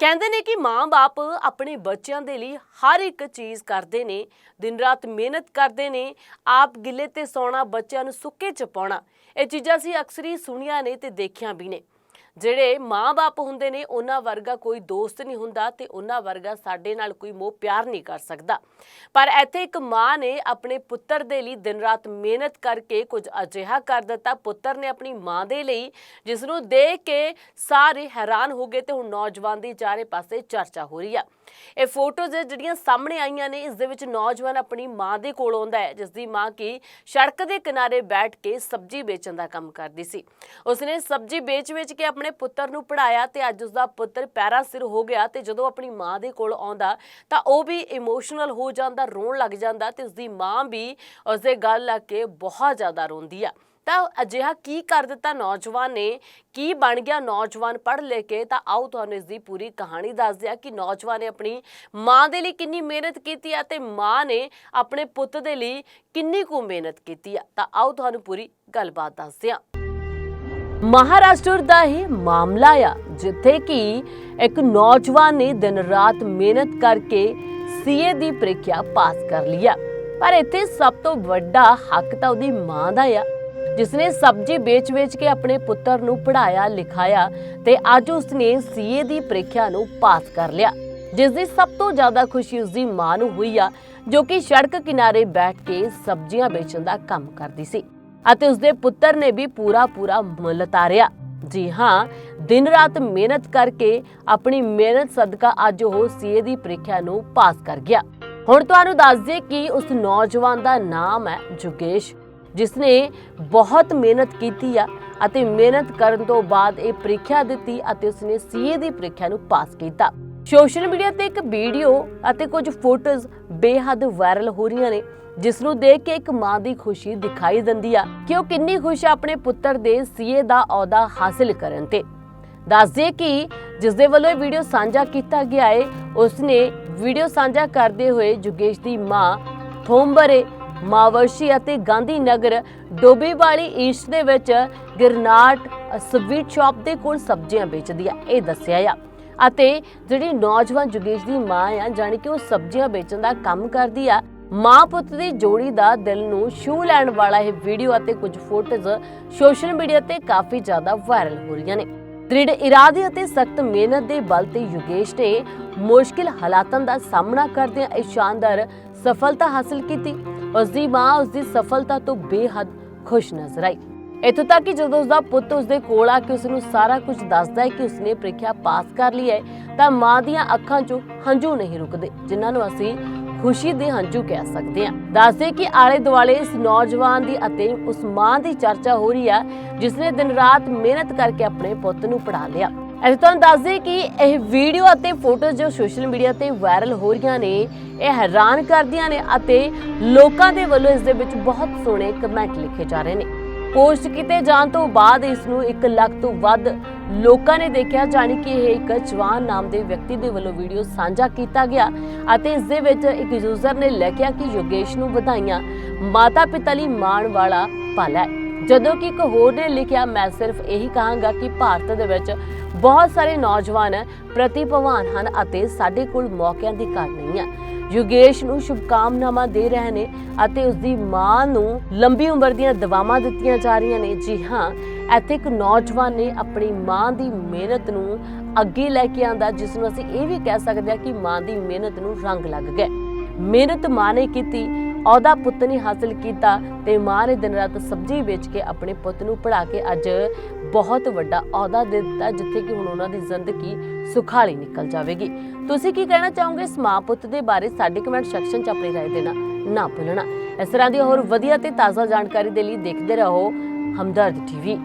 ਕਹਿੰਦੇ ਨੇ ਕਿ ਮਾਂ ਬਾਪ ਆਪਣੇ ਬੱਚਿਆਂ ਦੇ ਲਈ ਹਰ ਇੱਕ ਚੀਜ਼ ਕਰਦੇ ਨੇ, ਦਿਨ ਰਾਤ ਮਿਹਨਤ ਕਰਦੇ ਨੇ, ਆਪ ਗਿੱਲੇ ਤੇ ਸੌਣਾ ਬੱਚਿਆਂ ਨੂੰ ਸੁੱਕੇ ਚ ਪਾਉਣਾ। ਇਹ ਚੀਜ਼ਾਂ ਅਸੀਂ ਅਕਸਰ ਹੀ ਸੁਣੀਆਂ ਨੇ ਤੇ ਦੇਖੀਆਂ ਵੀ ਨੇ। ਜਿਹੜੇ ਮਾਂ-ਬਾਪ ਹੁੰਦੇ ਨੇ, ਉਹਨਾਂ ਵਰਗਾ ਕੋਈ ਦੋਸਤ ਨਹੀਂ ਹੁੰਦਾ ਤੇ ਉਹਨਾਂ ਵਰਗਾ ਸਾਡੇ ਨਾਲ ਕੋਈ ਮੋਹ ਪਿਆਰ ਨਹੀਂ ਕਰ ਸਕਦਾ। ਪਰ ਇੱਥੇ ਇੱਕ ਮਾਂ ਨੇ ਆਪਣੇ ਪੁੱਤਰ ਦੇ ਲਈ ਦਿਨ ਰਾਤ ਮਿਹਨਤ ਕਰਕੇ ਕੁਝ ਅਜਿਹਾ ਕਰ ਦਿੱਤਾ। ਪੁੱਤਰ ਨੇ ਆਪਣੀ ਮਾਂ ਦੇ ਲਈ ਜਿਸ ਨੂੰ ਦੇਖ ਕੇ ਸਾਰੇ ਹੈਰਾਨ ਹੋ ਗਏ ਤੇ ਹੁਣ ਨੌਜਵਾਨ ਦੀ ਚਾਰੇ ਪਾਸੇ ਚਰਚਾ ਹੋ ਰਹੀ ਆ। ਇਹ ਫੋਟੋਜ਼ ਜਿਹੜੀਆਂ ਸਾਹਮਣੇ ਆਈਆਂ ਨੇ, ਇਸ ਦੇ ਵਿੱਚ ਨੌਜਵਾਨ ਆਪਣੀ ਮਾਂ ਦੇ ਕੋਲ ਆਉਂਦਾ ਹੈ ਜਿਸ ਦੀ ਮਾਂ ਕੀ ਸੜਕ ਦੇ ਕਿਨਾਰੇ ਬੈਠ ਕੇ ਸਬਜ਼ੀ ਵੇਚਣ ਦਾ ਕੰਮ ਕਰਦੀ ਸੀ। ਉਸਨੇ ਸਬਜ਼ੀ ਵੇਚ-ਵੇਚ ਕੇ ਆਪਣੇ ਪੁੱਤਰ ਨੂੰ ਪੜਾਇਆ ਤੇ ਅੱਜ ਉਸਦਾ ਪੁੱਤਰ ਪੈਰਾਂ ਸਿਰ ਹੋ ਗਿਆ ਤੇ ਜਦੋਂ ਆਪਣੀ ਮਾਂ ਦੇ ਕੋਲ ਆਉਂਦਾ, ਤਾਂ ਉਹ ਵੀ ਇਮੋਸ਼ਨਲ ਹੋ ਜਾਂਦਾ, ਰੋਣ ਲੱਗ ਜਾਂਦਾ ਤੇ ਉਸਦੀ ਮਾਂ ਵੀ ਉਸਦੇ ਗੱਲ ਲੱਗ ਕੇ ਬਹੁਤ ਜ਼ਿਆਦਾ ਰੋਂਦੀ ਆ। ਤਾਂ ਅਜਿਹਾ ਕੀ ਕਰ ਦਿੱਤਾ ਨੌਜਵਾਨ ਨੇ? ਕੀ ਬਣ ਗਿਆ ਨੌਜਵਾਨ ਪੜ੍ਹ ਲੈ ਕੇ? ਤਾਂ ਆਓ ਤੁਹਾਨੂੰ ਇਸ ਦੀ ਪੂਰੀ ਕਹਾਣੀ ਦੱਸਦੇ ਆ ਕਿ ਨੌਜਵਾਨ ਨੇ ਆਪਣੀ ਮਾਂ ਦੇ ਲਈ ਕਿੰਨੀ ਮਿਹਨਤ ਕੀਤੀ ਆ ਤੇ ਮਾਂ ਨੇ ਆਪਣੇ ਪੁੱਤ ਦੇ ਲਈ ਕਿੰਨੀ ਕੁ ਮਿਹਨਤ ਕੀਤੀ ਆ। ਤਾਂ ਆਓ ਤੁਹਾਨੂੰ ਪੂਰੀ ਗੱਲਬਾਤ ਦੱਸਦੇ ਆ ਮਹਾਰਾਸ਼ਟਰ ਦਾ ਹੀ ਮਾਮਲਾ ਆ, ਜਿੱਥੇ ਕਿ ਇੱਕ ਨੌਜਵਾਨ ਨੇ ਦਿਨ ਰਾਤ ਮਿਹਨਤ ਕਰਕੇ ਸੀਏ ਦੀ ਪ੍ਰੀਖਿਆ ਪਾਸ ਕਰ ਲਿਆ ਪਰ ਇੱਥੇ ਸਭ ਤੋਂ ਵੱਡਾ ਹੱਕ ਤਾਂ ਉਹਦੀ ਮਾਂ ਦਾ ਆ। ਜਿਸਨੇ ਸਬਜ਼ੀ ਵੇਚ-ਵੇਚ ਕੇ ਆਪਣੇ ਪੁੱਤਰ ਨੂੰ ਪੜਾਇਆ ਲਿਖਾਇਆ ਤੇ ਅੱਜ ਉਸਨੇ ਸੀਏ ਦੀ ਪ੍ਰੀਖਿਆ ਨੂੰ ਪਾਸ ਕਰ ਲਿਆ। ਜਿਸ ਦੀ ਸਭ ਤੋਂ ਜ਼ਿਆਦਾ ਖੁਸ਼ੀ ਉਸਦੀ ਮਾਂ ਨੂੰ ਹੋਈ ਆ, ਜੋ ਕਿ ਸੜਕ ਕਿਨਾਰੇ ਬੈਠ ਕੇ ਸਬਜ਼ੀਆਂ ਵੇਚਣ ਦਾ ਕੰਮ ਕਰਦੀ ਸੀ। ਅਤੇ ਉਸਦੇ ਪੁੱਤਰ ਨੇ ਵੀ ਪੂਰਾ ਪੂਰਾ ਮੁੱਲ ਤਾਰਿਆ। ਜੀ ਹਾਂ, ਦਿਨ ਰਾਤ ਮਿਹਨਤ ਕਰਕੇ ਆਪਣੀ ਮਿਹਨਤ ਸਦਕਾ ਅੱਜ ਉਹ ਸੀਏ ਦੀ ਪ੍ਰੀਖਿਆ ਨੂੰ ਪਾਸ ਕਰ ਗਿਆ। ਹੁਣ ਤੁਹਾਨੂੰ ਦੱਸ ਦਈਏ ਕਿ ਉਸ ਨੌਜਵਾਨ ਦਾ ਨਾਮ ਹੈ ਜੁਗੇਸ਼, ਜਿਸ ਨੇ ਬਹੁਤ ਮਿਹਨਤ ਕੀਤੀ ਆ ਅਤੇ ਮਿਹਨਤ ਕਰਨ ਤੋਂ ਬਾਅਦ ਇਹ ਪ੍ਰੀਖਿਆ ਦਿੱਤੀ ਅਤੇ ਉਸਨੇ ਸੀਏ ਦੀ ਪ੍ਰੀਖਿਆ ਨੂੰ ਪਾਸ ਕੀਤਾ। ਸੋਸ਼ਲ ਮੀਡੀਆ ਤੇ ਇੱਕ ਵੀਡੀਓ ਅਤੇ ਕੁਝ ਫੋਟੋਜ਼ ਬੇਹੱਦ ਵਾਇਰਲ ਹੋ ਰਹੀਆਂ ਨੇ। ਜਿਸ ਨੂੰ ਦੇਖ ਕੇ ਇੱਕ ਮਾਂ ਦੀ ਖੁਸ਼ੀ ਦਿਖਾਈ ਦਿੰਦੀ ਆ ਕਿ ਉਹ ਕਿੰਨੀ ਖੁਸ਼ ਆ ਆਪਣੇ ਪੁੱਤਰ ਦੇ ਸੀਏ ਦਾ ਅਹੁਦਾ ਹਾਸਿਲ ਕਰਨ ਤੇ। ਦੱਸਦੇ ਕਿ ਜਿਸ ਦੇ ਵੱਲੋਂ ਇਹ ਵੀਡੀਓ ਸਾਂਝਾ ਕੀਤਾ ਗਿਆ ਹੈ ਉਸਨੇ ਵੀਡੀਓ ਸਾਂਝਾ ਕਰਦੇ ਹੋਏ ਜੁਗੇਸ਼ ਦੀ ਮਾਂ ਥੋਂਬਰੇ ਮਾਵਰਸ਼ੀ ਅਤੇ ਗਾਂਧੀ ਨਗਰ ਡੋਬੀ ਵਾਲੀ ਈਸਟ ਦੇ ਵਿੱਚ ਗਿਰਨਾਟ ਸਵੀਟ ਸ਼ਾਪ ਦੇ ਕੋਲ ਸਬਜ਼ੀਆਂ ਵੇਚਦੀ ਆ, ਇਹ ਦੱਸਿਆ ਆ। ਅਤੇ ਜਿਹੜੀ ਨੌਜਵਾਨ ਜੁਗੇਸ਼ ਦੀ ਮਾਂ ਆ, ਜਾਣੀ ਕਿ ਉਹ ਸਬਜ਼ੀਆਂ ਵੇਚਣ ਦਾ ਕੰਮ ਕਰਦੀ ਆ ਮਾਂ ਪੁੱਤ ਦੀ ਜੋੜੀ ਦਾ ਦਿਲ ਨੂੰ ਛੂ ਲੈਣ ਵਾਲਾ ਇਹ ਵੀਡੀਓ ਅਤੇ ਕੁਝ ਫੋਟੋਜ਼ ਸੋਸ਼ਲ ਮੀਡੀਆ ਤੇ ਕਾਫੀ ਜ਼ਿਆਦਾ ਵਾਇਰਲ ਹੋ ਰਹੀਆਂ ਨੇ। ਦ੍ਰਿੜ ਇਰਾਦੇ ਅਤੇ ਸਖਤ ਮਿਹਨਤ ਦੇ ਬਲ ਤੇ ਯੋਗੇਸ਼ ਨੇ ਮੁਸ਼ਕਿਲ ਹਾਲਾਤਾਂ ਦਾ ਸਾਹਮਣਾ ਕਰਦਿਆਂ ਇਹ ਸ਼ਾਨਦਾਰ ਸਫਲਤਾ ਹਾਸਲ ਕੀਤੀ। ਉਸ ਦੀ ਮਾਂ ਉਸ ਦੀ ਸਫਲਤਾ ਤੋਂ ਬੇਹੱਦ ਖੁਸ਼ ਨਜ਼ਰ ਆਈ। ਇੱਥੋਂ ਤੱਕ ਕਿ ਜਦੋਂ ਉਸਦਾ ਪੁੱਤ ਉਸਦੇ ਕੋਲ ਆ ਕੇ ਉਸ ਨੂੰ ਸਾਰਾ ਕੁਝ ਦੱਸਦਾ ਹੈ ਕਿ ਉਸਨੇ ਪ੍ਰੀਖਿਆ ਪਾਸ ਕਰ ਲਈ ਹੈ, ਤਾਂ ਮਾਂ ਦੀਆਂ ਅੱਖਾਂ 'ਚੋਂ ਹੰਝੂ ਨਹੀਂ ਰੁਕਦੇ, ਜਿਨ੍ਹਾਂ ਨੂੰ ਅਸੀਂ ਖੁਸ਼ੀ ਦੇ ਹੰਝੂ ਕਹਿ ਸਕਦੇ ਹਾਂ। ਦੱਸਦੇ ਕਿ ਆਲੇ ਦੁਆਲੇ ਇਸ ਨੌਜਵਾਨ ਦੀ ਅਤੇ ਉਸ ਮਾਂ ਦੀ ਚਰਚਾ ਹੋ ਰਹੀ ਹੈ ਜਿਸ ਨੇ ਦਿਨ ਰਾਤ ਮਿਹਨਤ ਕਰਕੇ ਆਪਣੇ ਪੁੱਤ ਨੂੰ ਪੜਾ ਲਿਆ। ਅਸੀਂ ਤੁਹਾਨੂੰ ਦੱਸਦੇ ਕਿ ਇਹ ਵੀਡੀਓ ਅਤੇ ਫੋਟੋ ਜੋ ਸੋਸ਼ਲ ਮੀਡੀਆ ਤੇ ਵਾਇਰਲ ਹੋ ਰਹੀਆਂ ਨੇ, ਇਹ ਹੈਰਾਨ ਕਰਦੀਆਂ ਨੇ ਅਤੇ ਲੋਕਾਂ ਦੇ ਵੱਲੋਂ ਇਸ ਦੇ ਵਿੱਚ ਬਹੁਤ ਸੋਹਣੇ ਕਮੈਂਟ ਲਿਖੇ ਜਾ ਰਹੇ ਨੇ। ਪੋਸਟ ਕੀਤੇ ਜਾਣ ਤੋਂ ਬਾਅਦ ਇਸ ਨੂੰ 1 ਲੱਖ ਤੋਂ ਵੱਧ ਲੋਕਾਂ ਨੇ ਦੇਖਿਆ, ਜਾਣੀ ਕਿ ਇਹ ਇੱਕ ਜਵਾਨ ਨਾਮ ਦੇ ਵਿਅਕਤੀ ਦੇ ਵੱਲੋਂ ਵੀਡੀਓ ਸਾਂਝਾ ਕੀਤਾ ਗਿਆ ਅਤੇ ਇਸ ਦੇ ਵਿੱਚ ਇੱਕ ਯੂਜ਼ਰ ਨੇ ਲਿਖਿਆ ਕਿ ਯੋਗੇਸ਼ ਨੂੰ ਵਧਾਈਆਂ ਮਾਤਾ ਪਿਤਾ ਲਈ ਮਾਣ ਵਾਲਾ ਪਲ ਹੈ। ਜਦੋਂ ਕਿ ਇੱਕ ਹੋਰ ਨੇ ਲਿਖਿਆ, ਮੈਂ ਸਿਰਫ ਇਹੀ ਕਹਾਂਗਾ ਕਿ ਭਾਰਤ ਦੇ ਵਿੱਚ ਬਹੁਤ ਸਾਰੇ ਨੌਜਵਾਨ ਪ੍ਰਤਿਭਾਵਾਨ ਹਨ ਅਤੇ ਸਾਡੇ ਕੋਲ ਮੌਕਿਆਂ ਦੀ ਘਾਟ ਨਹੀਂ ਹੈ। ਯੋਗੇਸ਼ ਨੂੰ ਸ਼ੁਭਕਾਮਨਾਵਾਂ ਦੇ ਰਹੇ ਨੇ ਅਤੇ ਉਸ ਦੀ ਮਾਂ ਨੂੰ ਲੰਬੀ ਉਮਰ ਦੀਆਂ ਦੁਆਵਾਂ ਦਿੱਤੀਆਂ ਜਾ ਰਹੀਆਂ ਨੇ। ਜੀ ਹਾਂ, ਇੱਥੇ ਇੱਕ ਨੌਜਵਾਨ ਨੇ ਆਪਣੀ ਮਾਂ ਦੀ ਮਿਹਨਤ ਨੂੰ ਅੱਗੇ ਲੈ ਕੇ ਆਂਦਾ, ਜਿਸ ਨੂੰ ਅਸੀਂ ਇਹ ਵੀ ਕਹਿ ਸਕਦੇ ਹਾਂ ਕਿ ਮਾਂ ਦੀ ਮਿਹਨਤ ਨੂੰ ਰੰਗ ਲੱਗ ਗਿਆ। ਮਿਹਨਤ ਮਾਂ ਨੇ ਕੀਤੀ ਅਹੁਦਾ ਪੁੱਤ ਨੇ ਹਾਸਲ ਕੀਤਾ ਤੇ ਮਾਂ ਨੇ ਦਿਨ ਰਾਤ ਸਬਜ਼ੀ ਵੇਚ ਕੇ ਆਪਣੇ ਪੁੱਤ ਨੂੰ ਪੜ੍ਹਾ ਕੇ ਅੱਜ ਬਹੁਤ ਵੱਡਾ ਅਹੁਦਾ ਦੇ ਦਿੱਤਾ ਜਿੱਥੇ ਕਿ ਹੁਣ ਉਹਨਾਂ ਦੀ ਜ਼ਿੰਦਗੀ ਸੁਖਾਲੀ ਨਿਕਲ ਜਾਵੇਗੀ ਤੁਸੀਂ ਕੀ ਕਹਿਣਾ ਚਾਹੋਗੇ ਇਸ ਮਾਂ ਪੁੱਤ ਦੇ ਬਾਰੇ ਸਾਡੇ ਕਮੈਂਟ ਸੈਕਸ਼ਨ 'ਚ ਆਪਣੀ رائے ਦੇਣਾ ਨਾ ਭੁੱਲਣਾ ਇਸ ਤਰ੍ਹਾਂ ਦੀ ਹੋਰ ਵਧੀਆ ਤੇ ਤਾਜ਼ਾ ਜਾਣਕਾਰੀ ਦੇ ਲਈ ਦੇਖਦੇ ਰਹੋ ਹਮਦਰਦ ਟੀਵੀ